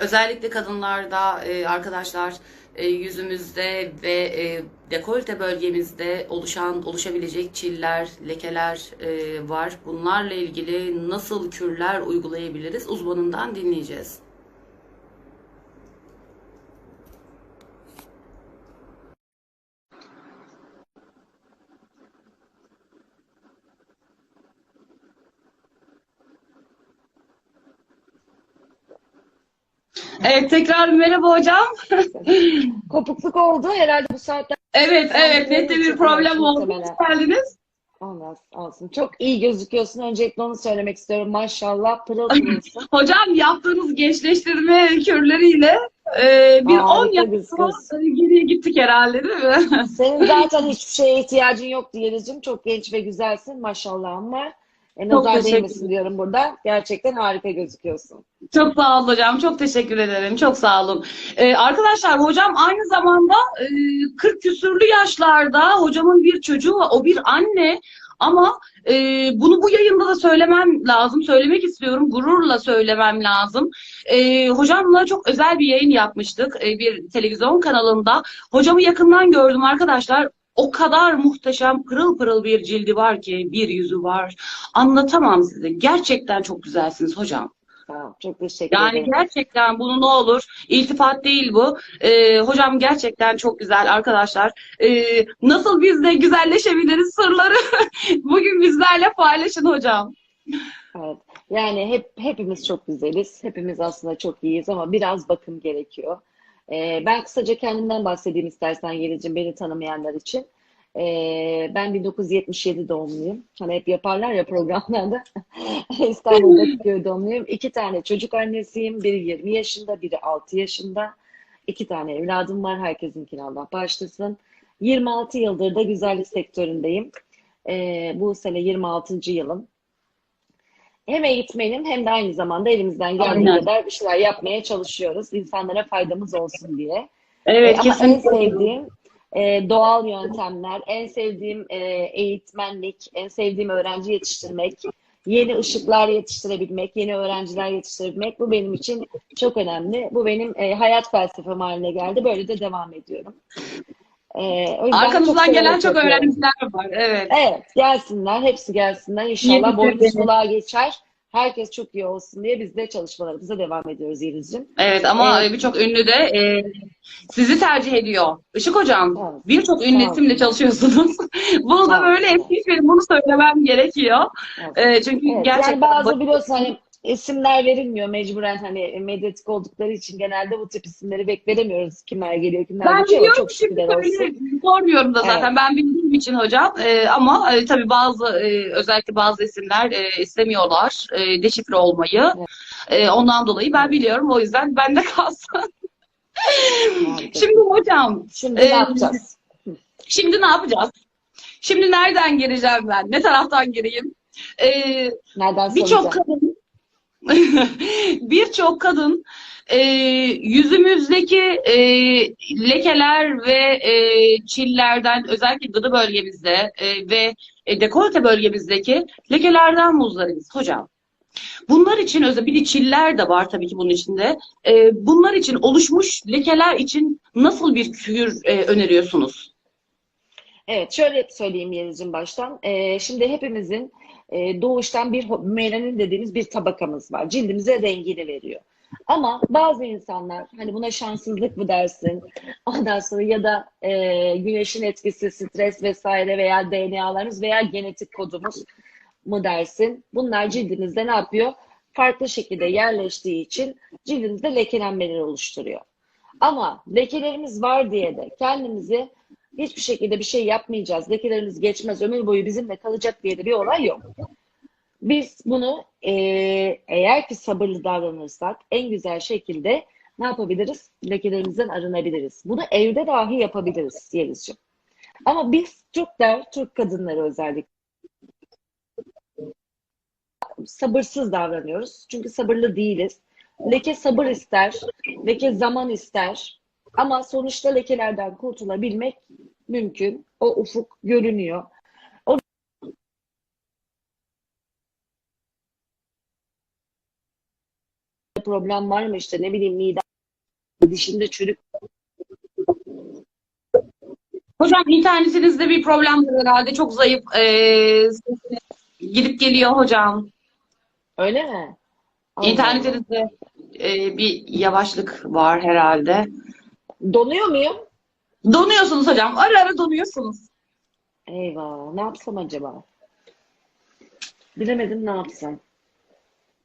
Özellikle kadınlarda e, arkadaşlar e, yüzümüzde ve e, dekolte bölgemizde oluşan oluşabilecek çiller, lekeler e, var. Bunlarla ilgili nasıl kürler uygulayabiliriz uzmanından dinleyeceğiz. Evet tekrar merhaba hocam. Kopukluk oldu herhalde bu saatte. Evet evet nette bir problem oldu. Hoş geldiniz. Olmaz, olsun. Çok iyi gözüküyorsun. Öncelikle onu söylemek istiyorum. Maşallah pırıl pırılsın. Hocam yaptığınız gençleştirme kürleriyle e, bir 10 Harika yaş gözüküyorsun. geriye gittik herhalde değil mi? Senin zaten hiçbir şeye ihtiyacın yok Yeliz'cim. Çok genç ve güzelsin. Maşallahın var. E, Çok nazar değmesin diyorum burada. Gerçekten harika gözüküyorsun. Çok sağ olun hocam. Çok teşekkür ederim. Çok sağ olun. Ee, arkadaşlar hocam aynı zamanda e, 40 küsürlü yaşlarda hocamın bir çocuğu var. O bir anne ama e, bunu bu yayında da söylemem lazım. Söylemek istiyorum. Gururla söylemem lazım. E, hocamla çok özel bir yayın yapmıştık. e, bir televizyon kanalında. Hocamı yakından gördüm arkadaşlar. O kadar muhteşem pırıl pırıl bir cildi var ki, bir yüzü var. Anlatamam size. Gerçekten çok güzelsiniz hocam. Tamam, çok teşekkür Yani ederim. gerçekten bunu ne olur iltifat değil bu. Ee, hocam gerçekten çok güzel arkadaşlar. Ee, nasıl biz de güzelleşebiliriz sırları bugün bizlerle paylaşın hocam. Evet. Yani hep hepimiz çok güzeliz. Hepimiz aslında çok iyiyiz ama biraz bakım gerekiyor. Ee, ben kısaca kendimden bahsedeyim istersen Yeliz'cim beni tanımayanlar için. Ee, ben 1977 doğumluyum. Hani hep yaparlar ya programlarda. İstanbul'daki köy doğumluyum. İki tane çocuk annesiyim. Biri 20 yaşında, biri 6 yaşında. İki tane evladım var. Herkesinkini Allah bağışlasın. 26 yıldır da güzellik sektöründeyim. Ee, bu sene 26. yılım. Hem eğitmenim hem de aynı zamanda elimizden geldiği kadar bir şeyler yapmaya çalışıyoruz. İnsanlara faydamız olsun diye. Evet E, ama en sevdiğim e, doğal yöntemler, en sevdiğim e, eğitmenlik, en sevdiğim öğrenci yetiştirmek, yeni ışıklar yetiştirebilmek, yeni öğrenciler yetiştirebilmek bu benim için çok önemli. Bu benim e, hayat felsefem haline geldi. Böyle de devam ediyorum. E, o yüzden çok Arkamızdan gelen çok öğrenciler var. Evet. Evet, gelsinler, hepsi gelsinler. İnşallah boynuz kulağa geçer. Herkes çok iyi olsun diye biz de çalışmalarımıza devam ediyoruz Yeliz'ciğim. Evet ama Evet. birçok ünlü de e, sizi tercih ediyor. Işık hocam Evet. birçok ünlü Sağ isimle çalışıyorsunuz. Bunu da Sağ böyle eski benim bunu söylemem gerekiyor. Evet. E, çünkü Evet, gerçekten yani bazı biliyorsun hani isimler verilmiyor mecburen hani medyatik oldukları için genelde bu tip isimleri bekletemiyoruz. Kimler geliyor, kimler Ben geçiyor. biliyorum Çok şükürler olsun. sormuyorum da zaten ben bildiğim için hocam Ee, ama e, tabii bazı e, özellikle bazı isimler e, istemiyorlar e, deşifre olmayı. E, ondan dolayı ben biliyorum o yüzden bende kalsın. Şimdi hocam Şimdi e, ne yapacağız? şimdi ne yapacağız? Şimdi nereden gireceğim ben? Ne taraftan gireyim? E, Nereden Birçok kadın birçok kadın e, yüzümüzdeki e, lekeler ve e, çillerden özellikle gıdı bölgemizde e, ve e, dekolte bölgemizdeki lekelerden muzdaribiz hocam. Bunlar için özel bir de çiller de var tabii ki bunun içinde. E, bunlar için oluşmuş lekeler için nasıl bir kür e, öneriyorsunuz? Evet, şöyle söyleyeyim Yeliz'cim baştan. Ee, şimdi hepimizin e, doğuştan bir melanin dediğimiz bir tabakamız var. Cildimize rengini veriyor. Ama bazı insanlar hani buna şanssızlık mı dersin? Ondan sonra ya da e, güneşin etkisi, stres vesaire veya DNA'larımız veya genetik kodumuz mu dersin? Bunlar cildimizde ne yapıyor? Farklı şekilde yerleştiği için cildimizde lekelenmeler oluşturuyor. Ama lekelerimiz var diye de kendimizi hiçbir şekilde bir şey yapmayacağız. Lekelerimiz geçmez, ömür boyu bizimle kalacak diye de bir olay yok. Biz bunu eee, eğer ki sabırlı davranırsak en güzel şekilde ne yapabiliriz? Lekelerimizden arınabiliriz. Bunu evde dahi yapabiliriz Yelizciğim. Ama biz Türkler, Türk kadınları özellikle sabırsız davranıyoruz. Çünkü sabırlı değiliz. Leke sabır ister, leke zaman ister. Ama sonuçta lekelerden kurtulabilmek mümkün. O ufuk görünüyor. O problem var mı işte ne bileyim mide dişinde çürük Hocam internetinizde bir problem var herhalde. Çok zayıf. Ee, gidip geliyor hocam. öyle mi? Allah İnternetinizde e, bir yavaşlık var herhalde. Donuyor muyum? Donuyorsunuz hocam. Ara ara donuyorsunuz. Eyvah ne yapsam acaba? Bilemedim ne yapsam.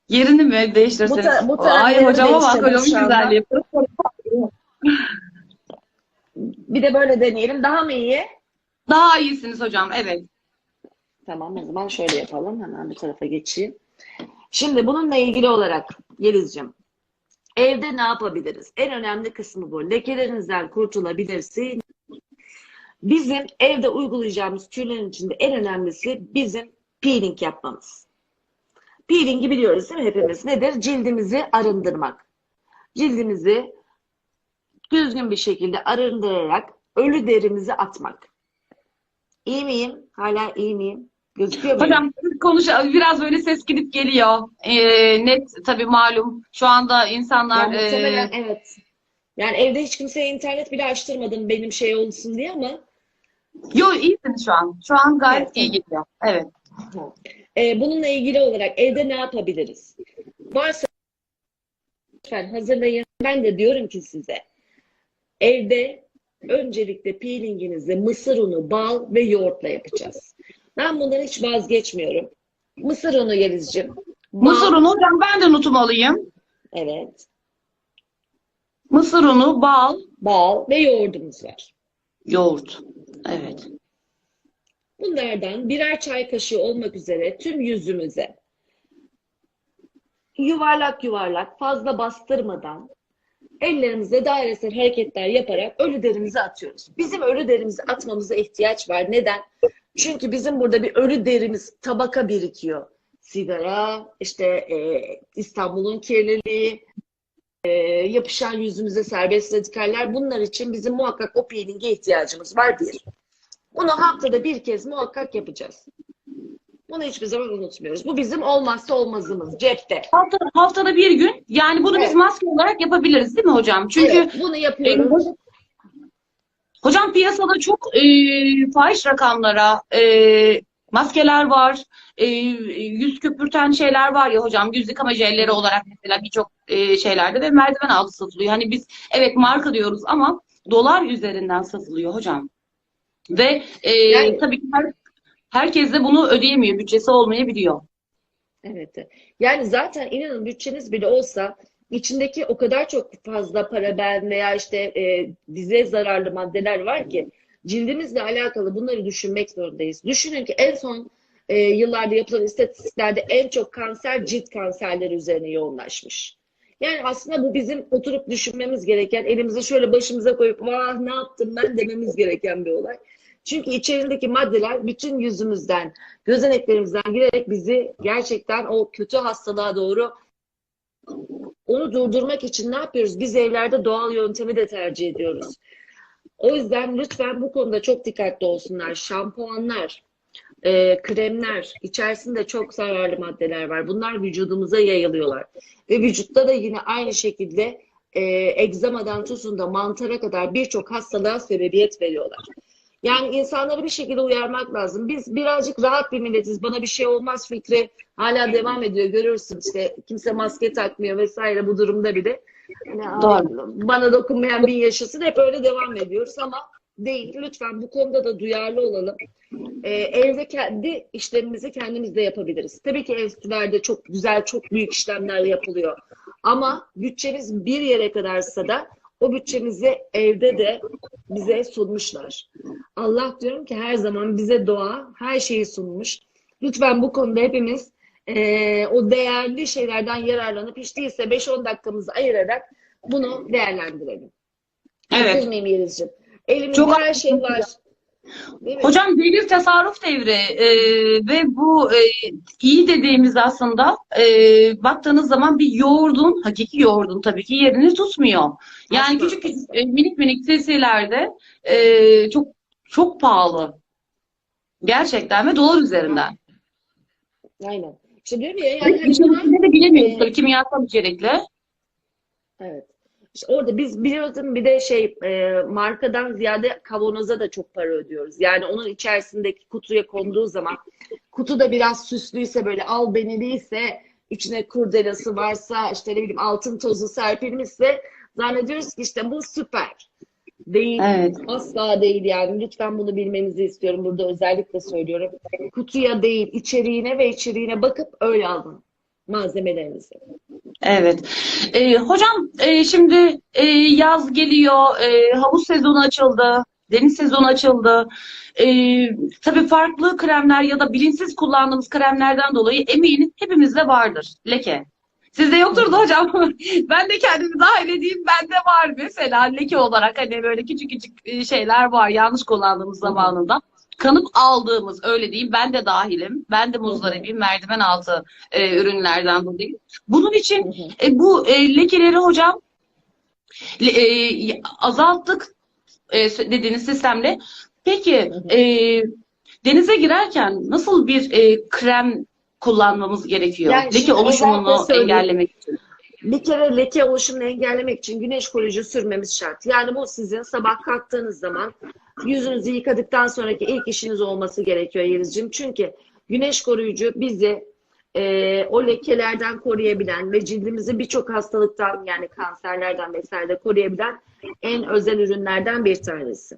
Yerini mi değiştirseniz? Bu ta- bu Ay hocama bak anda. güzelliği. Bir de böyle deneyelim. Daha mı iyi? Daha iyisiniz hocam. Evet. Tamam o zaman şöyle yapalım. Hemen bu tarafa geçeyim. Şimdi bununla ilgili olarak Yeliz'cim evde ne yapabiliriz? En önemli kısmı bu. Lekelerinizden kurtulabilirsin. Bizim evde uygulayacağımız türlerin içinde en önemlisi bizim peeling yapmamız. Peeling'i biliyoruz değil mi hepimiz? Nedir? Cildimizi arındırmak. Cildimizi düzgün bir şekilde arındırarak ölü derimizi atmak. İyi miyim? Hala iyi miyim? Gözüküyor? Hocam konuş biraz böyle ses gidip geliyor. Ee, net tabii malum. Şu anda insanlar Ya muhtemelen e, evet. Yani evde hiç kimseye internet bile açtırmadım benim şey olsun diye ama yo iyisiniz şu an. Şu an gayet Evet, iyi gidiyor. Evet. e, bununla ilgili olarak evde ne yapabiliriz? Varsa lütfen hazırlayın. Ben de diyorum ki size evde öncelikle peelinginizi mısır unu, bal ve yoğurtla yapacağız. Ben bundan hiç vazgeçmiyorum. Mısır unu Yelizciğim. Mısır unu hocam ben de notumu alayım. Evet. Mısır unu, bal, Bal ve yoğurdumuz var. yoğurt. Evet. Bunlardan birer çay kaşığı olmak üzere tüm yüzümüze yuvarlak yuvarlak fazla bastırmadan ellerimize dairesel hareketler yaparak ölü derimizi atıyoruz. Bizim ölü derimizi atmamıza ihtiyaç var. Neden? Çünkü bizim burada bir ölü derimiz tabaka birikiyor. Sigara, işte e, İstanbul'un kirliliği, e, yapışan yüzümüze serbest radikaller bunlar için bizim muhakkak o peeling'e ihtiyacımız var bir. Bunu haftada bir kez muhakkak yapacağız. Bunu hiçbir zaman unutmuyoruz. Bu bizim olmazsa olmazımız cepte. Hafta, haftada bir gün. Yani bunu biz Evet. maske olarak yapabiliriz değil mi hocam? Çünkü Evet, bunu yapıyoruz. Hocam piyasada çok e, fahiş rakamlara e, maskeler var, e, yüz köpürten şeyler var ya hocam, yüz yıkama jelleri olarak mesela birçok e, şeylerde ve merdiven altı satılıyor. Hani biz evet marka diyoruz ama dolar üzerinden satılıyor hocam. Ve e, Yani- tabii ki her, herkes de bunu ödeyemiyor, bütçesi olmayabiliyor. Evet. Yani zaten inanın bütçeniz bile olsa içindeki o kadar çok fazla paraben veya işte e, dize zararlı maddeler var ki cildimizle alakalı bunları düşünmek zorundayız. Düşünün ki en son e, yıllarda yapılan istatistiklerde en çok kanser cilt kanserleri üzerine yoğunlaşmış. Yani aslında bu bizim oturup düşünmemiz gereken, elimizi şöyle başımıza koyup vah ne yaptım ben dememiz gereken bir olay. Çünkü içerisindeki maddeler bütün yüzümüzden, gözeneklerimizden girerek bizi gerçekten o kötü hastalığa doğru onu durdurmak için ne yapıyoruz? Biz evlerde doğal yöntemi de tercih ediyoruz. O yüzden lütfen bu konuda çok dikkatli olsunlar. Şampuanlar, e, kremler, içerisinde çok zararlı maddeler var. Bunlar vücudumuza yayılıyorlar. Ve vücutta da yine aynı şekilde e, egzamadan tutun mantara kadar birçok hastalığa sebebiyet veriyorlar. Yani insanları bir şekilde uyarmak lazım. Biz birazcık rahat bir milletiz. Bana bir şey olmaz fikri hala devam ediyor. Görürsün işte kimse maske takmıyor vesaire bu durumda bile. Yani, Doğru. Bana dokunmayan bin yaşasın. Hep öyle devam ediyoruz ama değil. Lütfen bu konuda da duyarlı olalım. Ee, evde kendi işlemimizi kendimiz de yapabiliriz. Tabii ki evlerde çok güzel, çok büyük işlemler yapılıyor. Ama bütçemiz bir yere kadarsa da o bütçemizi evde de bize sunmuşlar. Allah diyorum ki her zaman bize doğa her şeyi sunmuş. Lütfen bu konuda hepimiz eee, o değerli şeylerden yararlanıp hiç değilse 5-10 dakikamızı ayırarak bunu değerlendirelim. Evet. Haksız mıyım Yelizciğim? Elimizde Çok her şey var. Hocam devir tasarruf devri e, ve bu e, iyi dediğimiz aslında e, baktığınız zaman bir yoğurdun, hakiki yoğurdun tabii ki yerini tutmuyor. Yani küçük küçük e, minik minik sesilerde e, çok çok pahalı. Gerçekten ve dolar üzerinden. Aynen. İşte diyorum ya yani İçerisinde de bilemiyoruz tabii kimyasal içerikle. Evet. İşte orada biz biliyorsun bir de şey e, markadan ziyade kavanoza da çok para ödüyoruz. Yani onun içerisindeki kutuya konduğu zaman kutu da biraz süslüyse böyle albeniliyse içine kurdelası varsa işte ne bileyim altın tozu serpilmişse zannediyoruz ki işte bu süper. Değil. Evet. Asla değil yani. Lütfen bunu bilmenizi istiyorum. Burada özellikle söylüyorum. Kutuya değil, içeriğine ve içeriğine bakıp öyle alın malzemelerinizi. Evet. Ee, hocam e, şimdi e, yaz geliyor, e, havuz sezonu açıldı, deniz sezonu açıldı. E, tabii farklı kremler ya da bilinçsiz kullandığımız kremlerden dolayı eminim hepimizde vardır leke. Sizde yoktur da hocam. Ben de kendimi dahil edeyim. Bende var mesela leke olarak hani böyle küçük küçük e, şeyler var yanlış kullandığımız Hı hı. Kanıp aldığımız öyle diyeyim. Ben de dahilim. Ben de muzdaribiyim. Merdiven altı e, ürünlerden dolayı. Bunun için e, bu e, lekeleri hocam le- e, azalttık e, dediğiniz sistemle. Peki e, denize girerken nasıl bir e, krem kullanmamız gerekiyor? Yani Leke oluşumunu engellemek için. Bir kere leke oluşumunu engellemek için güneş koruyucu sürmemiz şart. Yani bu sizin sabah kalktığınız zaman yüzünüzü yıkadıktan sonraki ilk işiniz olması gerekiyor Yelizciğim. Çünkü güneş koruyucu bizi e, o lekelerden koruyabilen ve cildimizi birçok hastalıktan yani kanserlerden vesaire koruyabilen en özel ürünlerden bir tanesi.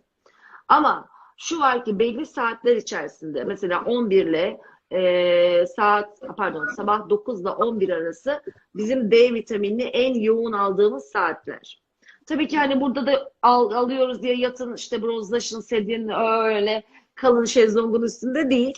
Ama şu var ki belli saatler içerisinde mesela 11 ile e, saat pardon sabah 9 ile 11 arası bizim D vitaminini en yoğun aldığımız saatler. Tabii ki hani burada da al, alıyoruz diye yatın işte bronzlaşın sedyenin öyle kalın şezlongun üstünde değil.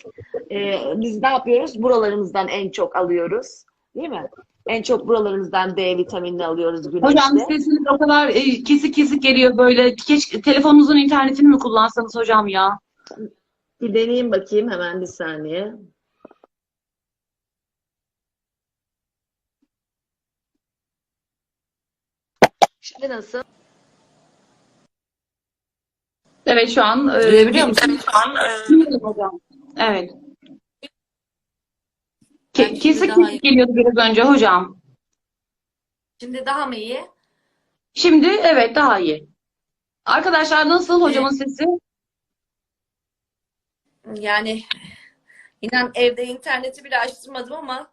Ee, biz ne yapıyoruz? Buralarımızdan en çok alıyoruz. Değil mi? En çok buralarımızdan D vitaminini alıyoruz Hocam güneşte. sesiniz o kadar e, kesik kesik geliyor böyle. Keşke telefonunuzun internetini mi kullansanız hocam ya? Bir deneyeyim bakayım hemen bir saniye. Şimdi nasıl? Evet şu an e, Duyabiliyor musun? Şu an e, duyuyorum hocam. Evet. Ke- Belki kesik daha kesik iyi. geliyordu biraz önce hocam. Şimdi daha mı iyi? Şimdi evet daha iyi. Arkadaşlar nasıl hocamın sesi? Yani inan evde interneti bile açtırmadım ama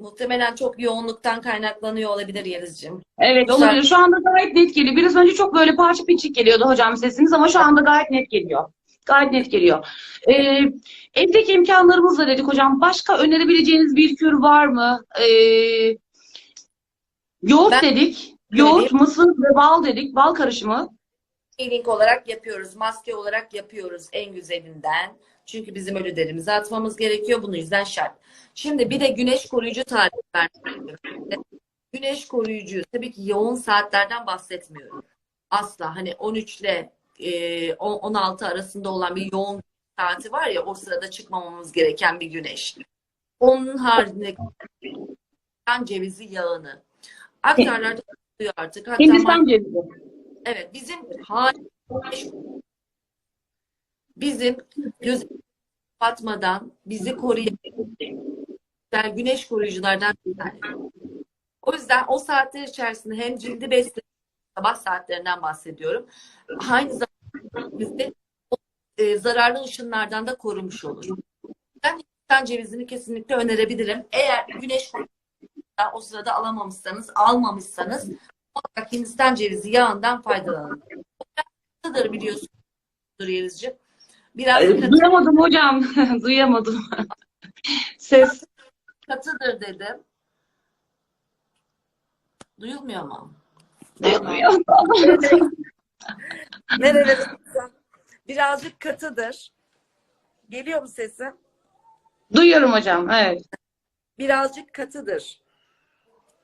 muhtemelen çok yoğunluktan kaynaklanıyor olabilir Yelizciğim. Evet Güzel. olabilir. Şu anda gayet net geliyor. Biraz önce çok böyle parça pinçik geliyordu hocam sesiniz ama şu anda gayet net geliyor. Gayet net geliyor. Ee, evdeki imkanlarımızla dedik hocam. Başka önerebileceğiniz bir kür var mı? Ee, yoğurt Ben- dedik. Yoğurt, mısır ve bal dedik. Bal karışımı. Peeling olarak yapıyoruz, maske olarak yapıyoruz en güzelinden. Çünkü bizim ölülerimizi atmamız gerekiyor. Bunun yüzden şart. Şimdi bir de güneş koruyucu tarif vermek Güneş koruyucu tabii ki yoğun saatlerden bahsetmiyorum. Asla hani 13 ile e, 16 arasında olan bir yoğun saati var ya o sırada çıkmamamız gereken bir güneş. Onun haricinde cevizi yağını aktarlarda artık. Hatta Hindistan cevizi. Evet, bizim bizim göz batmadan bizi koruyan güzel güneş koruyuculardan bir tanesi. O yüzden o saatler içerisinde hem cildi besleyen sabah saatlerinden bahsediyorum. Aynı zamanda bizi o, e, zararlı ışınlardan da korumuş olur. Ben Hindistan cevizini kesinlikle önerebilirim. Eğer güneş o sırada alamamışsanız, almamışsanız muhakkak Hindistan cevizi yağından faydalanın. Katıdır biliyorsunuz Yelizciğim. Biraz katı, Duyamadım hocam. Duyamadım. Ses. katıdır dedim. Duyulmuyor mu? Duyulmuyor. Nerelere Birazcık katıdır. Geliyor mu sesim? Duyuyorum hocam. Evet. Birazcık katıdır.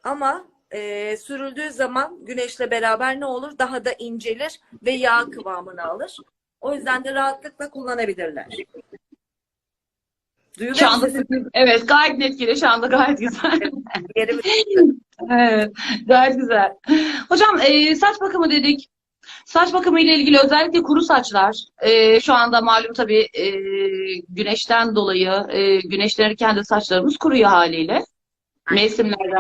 Ama e, sürüldüğü zaman güneşle beraber ne olur? Daha da incelir ve yağ kıvamını alır. O yüzden de rahatlıkla kullanabilirler. Duyuluyor Şu anda evet gayet net geliyor. Şu anda gayet güzel. Evet, gayet güzel. Hocam e, saç bakımı dedik. Saç bakımı ile ilgili özellikle kuru saçlar. e, şu anda malum tabii e, güneşten dolayı e, güneşlenirken de saçlarımız kuruyor haliyle. Mevsimlerden